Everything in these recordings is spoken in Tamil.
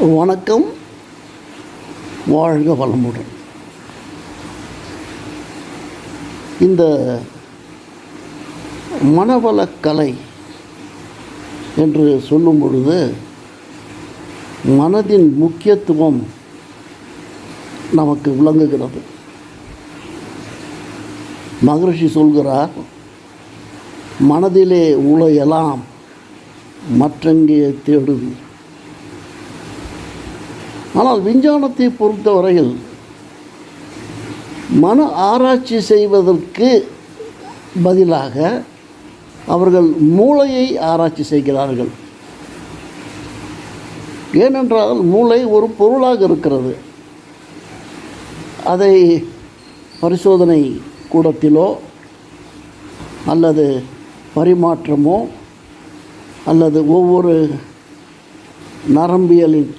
வணக்கம். வாழ்க வளமுடன். இந்த மனவளக்கலை என்று சொல்லும் பொழுது மனதின் முக்கியத்துவம் நமக்கு விளங்குகிறது. மகரிஷி சொல்கிறார் மனதிலே உழையலாம் மற்றங்கே தேடுது ஆனால் விஞ்ஞானத்தை பொறுத்தவரையில் மன ஆராய்ச்சி செய்வதற்கு பதிலாக அவர்கள் மூளையை ஆராய்ச்சி செய்கிறார்கள். ஏனென்றால் மூளை ஒரு பொருளாக இருக்கிறது. அதை பரிசோதனை கூடத்திலோ அல்லது பரிமாற்றமோ அல்லது ஒவ்வொரு நரம்பியலின்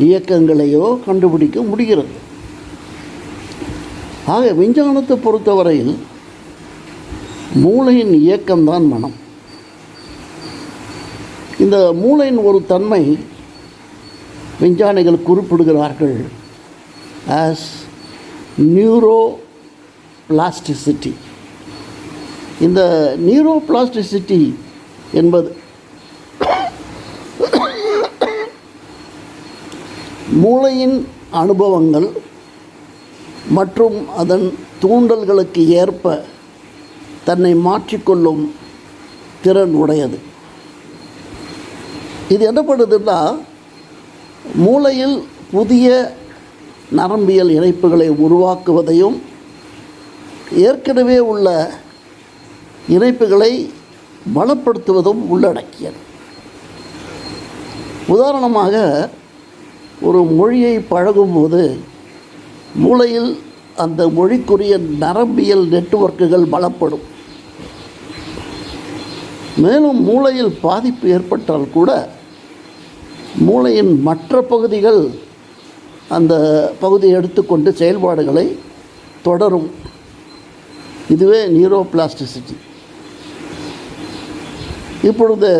இயக்கங்களையோ கண்டுபிடிக்க முடிகிறது. ஆக விஞ்ஞானத்தை பொறுத்தவரையில் மூளையின் இயக்கம்தான் மனம். இந்த மூளையின் ஒரு தன்மை விஞ்ஞானிகள் குறிப்பிடுகிறார்கள் ஆஸ் நியூரோ பிளாஸ்டிசிட்டி இந்த நியூரோ பிளாஸ்டிசிட்டி என்பது மூளையின் அனுபவங்கள் மற்றும் அதன் தூண்டல்களுக்கு ஏற்ப தன்னை மாற்றிக்கொள்ளும் திறன் உடையது. இது என்ன பண்ணுதுன்னா மூளையில் புதிய நரம்பியல் இணைப்புகளை உருவாக்குவதையும் ஏற்கனவே உள்ள இணைப்புகளை பலப்படுத்துவதும் உள்ளடக்கியது. உதாரணமாக ஒரு மொழியை பழகும்போது மூளையில் அந்த மொழிக்குரிய நரம்பியல் நெட்வொர்க்குகள் பலப்படும். மேலும் மூளையில் பாதிப்பு ஏற்பட்டால் கூட மூளையின் மற்ற பகுதிகள் அந்த பகுதியை எடுத்துக்கொண்டு செயல்பாடுகளை தொடரும். இதுவே நியூரோபிளாஸ்டிசிட்டி இப்பொழுது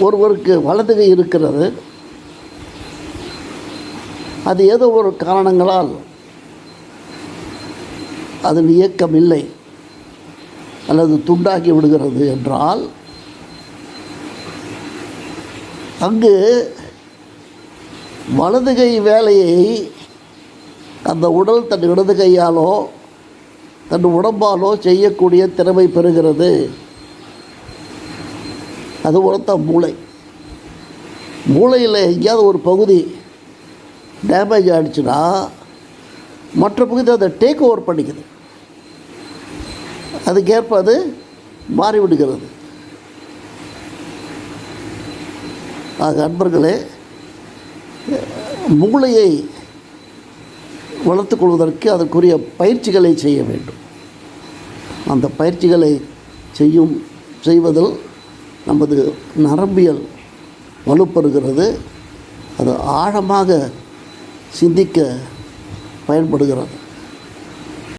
ஒருவருக்கு வலதுகை இருக்கிறது. அது ஏதோ ஒரு காரணங்களால் அதன் இயக்கம் இல்லை அல்லது துண்டாக்கி விடுகிறது என்றால் அங்கு வலதுகை வேலையை அந்த உடல் தன் இடது கையாலோ தன் உடம்பாலோ செய்யக்கூடிய திறமை பெறுகிறது. அது உரத்த மூளை. மூளையில் எங்கேயாவது ஒரு பகுதி டேமேஜ் ஆகிடுச்சுன்னா மற்ற பகுதி அதை டேக் ஓவர் பண்ணிக்குது. அதுக்கேற்ப அது மாறிவிடுகிறது ஆக அன்பர்களே மூளையை வளர்த்துக் கொள்வதற்கு அதற்குரிய பயிற்சிகளை செய்ய வேண்டும். அந்த பயிற்சிகளை செய்யும் செய்வதில் நமது நரம்பியல் வலுப்பெறுகிறது. அது ஆழமாக சிந்திக்க பயன்படுகிறது.